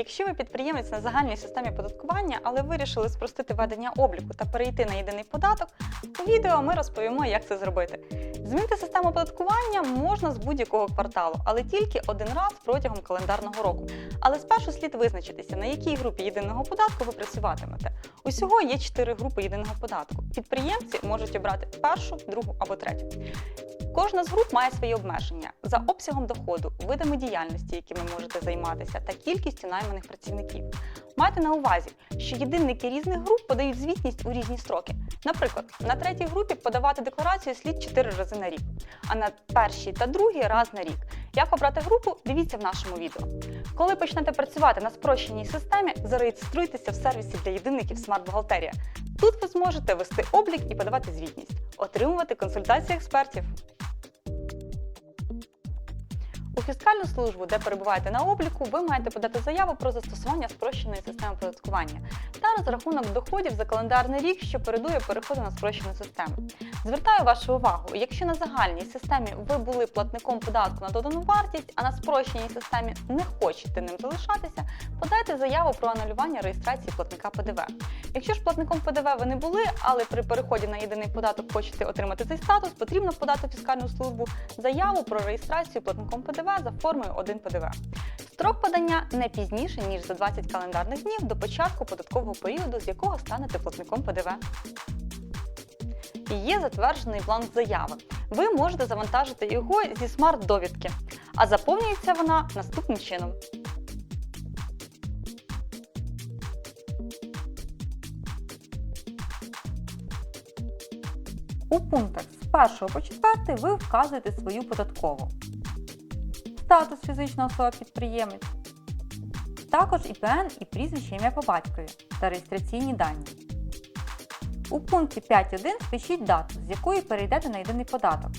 Якщо ви підприємець на загальній системі податкування, але вирішили спростити ведення обліку та перейти на єдиний податок, у відео ми розповімо, як це зробити. Змінити систему оподаткування можна з будь-якого кварталу, але тільки один раз протягом календарного року. Але спершу слід визначитися, на якій групі єдиного податку ви працюватимете. Усього є чотири групи єдиного податку. Підприємці можуть обрати першу, другу або третю. Кожна з груп має свої обмеження за обсягом доходу, видами діяльності, якими можете займатися, та кількістю найманих працівників. Майте на увазі, що єдинники різних груп подають звітність у різні строки. Наприклад, на третій групі подавати декларацію слід 4 рази на рік, а на першій та другій раз на рік. Як обрати групу, дивіться в нашому відео. Коли почнете працювати на спрощеній системі, зареєструйтеся в сервісі для єдинників Смарт Бухгалтерія. Тут ви зможете вести облік і подавати звітність, отримувати консультації експертів. У фіскальну службу, де перебуваєте на обліку, ви маєте подати заяву про застосування спрощеної системи оподаткування та розрахунок доходів за календарний рік, що передує переходу на спрощену систему. Звертаю вашу увагу, якщо на загальній системі ви були платником податку на додану вартість, а на спрощеній системі не хочете ним залишатися, подайте заяву про анулювання реєстрації платника ПДВ. Якщо ж платником ПДВ ви не були, але при переході на єдиний податок хочете отримати цей статус, потрібно подати фіскальну службу заяву про реєстрацію платником ПДВ за формою 1 ПДВ. Строк подання не пізніше, ніж за 20 календарних днів до початку податкового періоду, з якого станете платником ПДВ. Є затверджений бланк заяви. Ви можете завантажити його зі смарт-довідки, а заповнюється вона наступним чином. У пунктах з 1 по 4 ви вказуєте свою податкову, статус фізична особа підприємець, також ІПН і прізвище ім'я по батькові та реєстраційні дані. У пункті 5.1 впишіть дату, з якої перейдете на єдиний податок.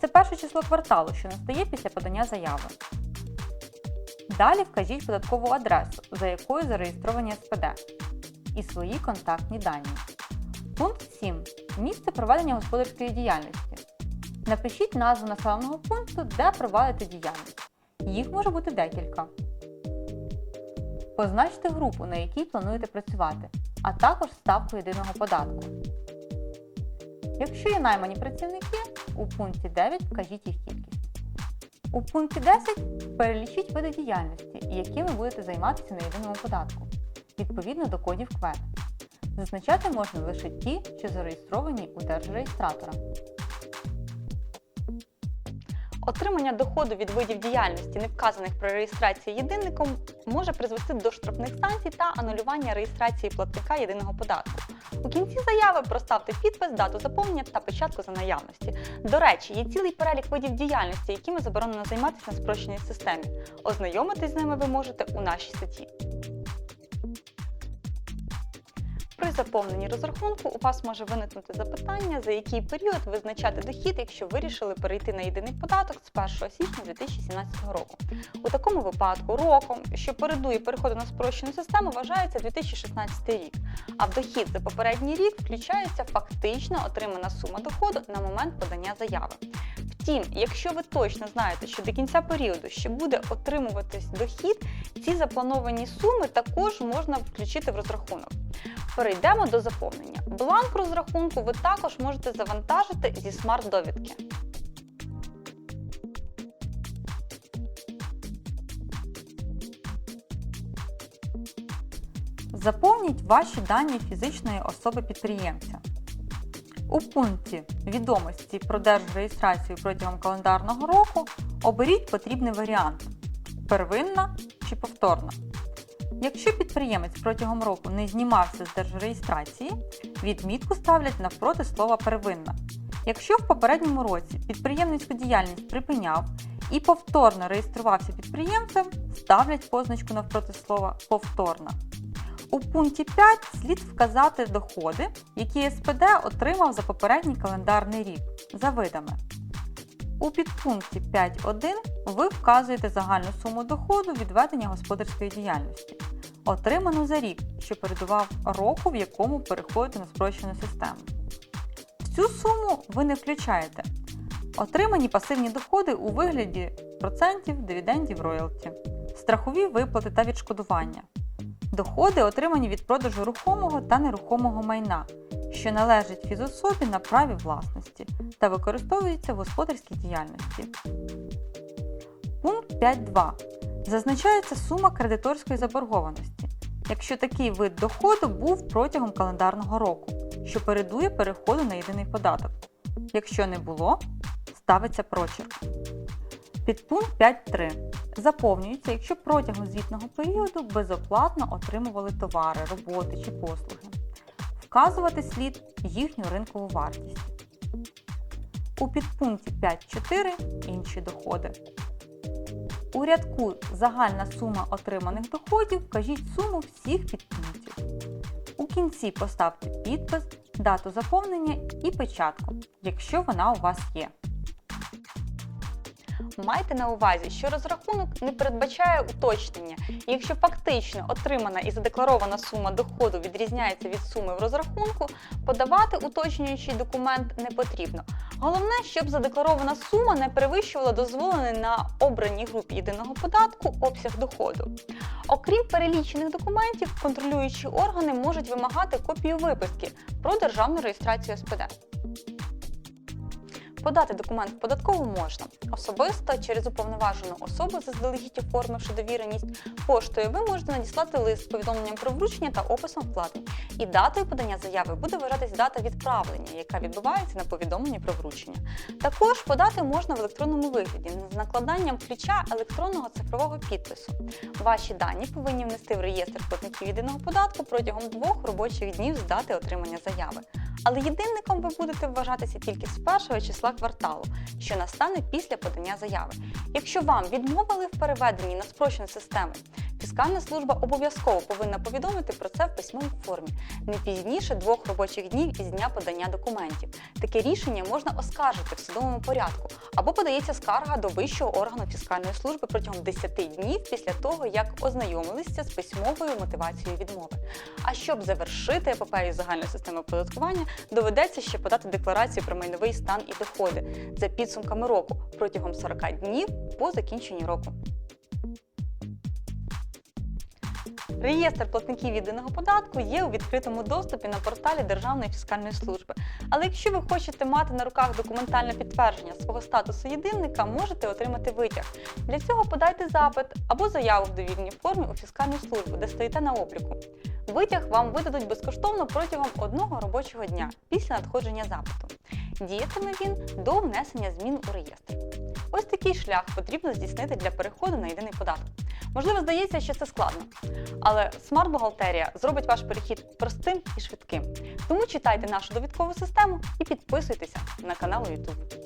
Це перше число кварталу, що настає після подання заяви. Далі вкажіть податкову адресу, за якою зареєстровані СПД, і свої контактні дані. Пункт 7. Місце проведення господарської діяльності. Напишіть назву населеного пункту, де проводите діяльність. Їх може бути декілька. Позначте групу, на якій плануєте працювати, а також ставку єдиного податку. Якщо є наймані працівники, у пункті 9 вкажіть їх кількість. У пункті 10 перелічіть види діяльності, якими будете займатися на єдиному податку, відповідно до кодів КВЕД. Зазначати можна лише ті, що зареєстровані у держреєстратора. Отримання доходу від видів діяльності, не вказаних при реєстрації єдинником, може призвести до штрафних санкцій та анулювання реєстрації платника єдиного податку. У кінці заяви проставте підпис, дату заповнення та печатку за наявності. До речі, є цілий перелік видів діяльності, якими заборонено займатися на спрощеній системі. Ознайомитись з ними ви можете у нашій статті. При заповненні розрахунку у вас може виникнути запитання, за який період визначати дохід, якщо вирішили перейти на єдиний податок з 1 січня 2017 року. У такому випадку роком, що передує переходу на спрощену систему, вважається 2016 рік, а в дохід за попередній рік включається фактично отримана сума доходу на момент подання заяви. Втім, якщо ви точно знаєте, що до кінця періоду ще буде отримуватись дохід, ці заплановані суми також можна включити в розрахунок. Перейдемо до заповнення. Бланк розрахунку ви також можете завантажити зі смарт-довідки. Заповніть ваші дані фізичної особи-підприємця. У пункті Відомості про держреєстрацію протягом календарного року оберіть потрібний варіант первинна чи повторна. Якщо підприємець протягом року не знімався з держреєстрації, відмітку ставлять навпроти слова первинна. Якщо в попередньому році підприємницьку діяльність припиняв і повторно реєструвався підприємцем, ставлять позначку навпроти слова повторна. У пункті 5 слід вказати доходи, які СПД отримав за попередній календарний рік за видами. У підпункті 5.1 ви вказуєте загальну суму доходу від ведення господарської діяльності, отриману за рік, що передував року, в якому переходите на спрощену систему. В цю суму ви не включаєте отримані пасивні доходи у вигляді процентів, дивідендів, роялті, страхові виплати та відшкодування, доходи, отримані від продажу рухомого та нерухомого майна, що належить фізособі на праві власності та використовується в господарській діяльності. Пункт 5.2. Зазначається сума кредиторської заборгованості, якщо такий вид доходу був протягом календарного року, що передує переходу на єдиний податок. Якщо не було, ставиться прочерк. Підпункт 5.3. Заповнюється, якщо протягом звітного періоду безоплатно отримували товари, роботи чи послуги. Вказувати слід їхню ринкову вартість. У підпункті 5.4 інші доходи. У рядку Загальна сума отриманих доходів вкажіть суму всіх підпунктів. У кінці поставте підпис, дату заповнення і печатку, якщо вона у вас є. Майте на увазі, що розрахунок не передбачає уточнення, і якщо фактично отримана і задекларована сума доходу відрізняється від суми в розрахунку, подавати уточнюючий документ не потрібно. Головне, щоб задекларована сума не перевищувала дозволений на обраній групі єдиного податку обсяг доходу. Окрім перелічених документів, контролюючі органи можуть вимагати копію виписки про державну реєстрацію СПД. Подати документ в податкову можна особисто через уповноважену особу, заздалегідь оформивши довіреність. Поштою ви можете надіслати лист з повідомленням про вручення та описом вкладень. І датою подання заяви буде вважатись дата відправлення, яка відбувається на повідомленні про вручення. Також подати можна в електронному вигляді з накладанням ключа електронного цифрового підпису. Ваші дані повинні внести в реєстр платників єдиного податку протягом двох робочих днів з дати отримання заяви. Але єдинником ви будете вважатися тільки з першого числа кварталу, що настане після подання заяви. Якщо вам відмовили в переведенні на спрощену систему, фіскальна служба обов'язково повинна повідомити про це в письмовій формі не пізніше двох робочих днів із дня подання документів. Таке рішення можна оскаржити в судовому порядку або подається скарга до вищого органу фіскальної служби протягом 10 днів після того, як ознайомилися з письмовою мотивацією відмови. А щоб завершити епопею загальної системи оподаткування, доведеться ще подати декларацію про майновий стан і доходи за підсумками року протягом 40 днів по закінченню року. Реєстр платників єдиного податку є у відкритому доступі на порталі Державної фіскальної служби. Але якщо ви хочете мати на руках документальне підтвердження свого статусу єдинника, можете отримати витяг. Для цього подайте запит або заяву в довільній формі у фіскальну службу, де стоїте на обліку. Витяг вам видадуть безкоштовно протягом одного робочого дня після надходження запиту. Діятиме він до внесення змін у реєстр. Ось такий шлях потрібно здійснити для переходу на єдиний податок. Можливо, здається, що це складно, але смарт-бухгалтерія зробить ваш перехід простим і швидким. Тому читайте нашу довідкову систему і підписуйтеся на канал YouTube.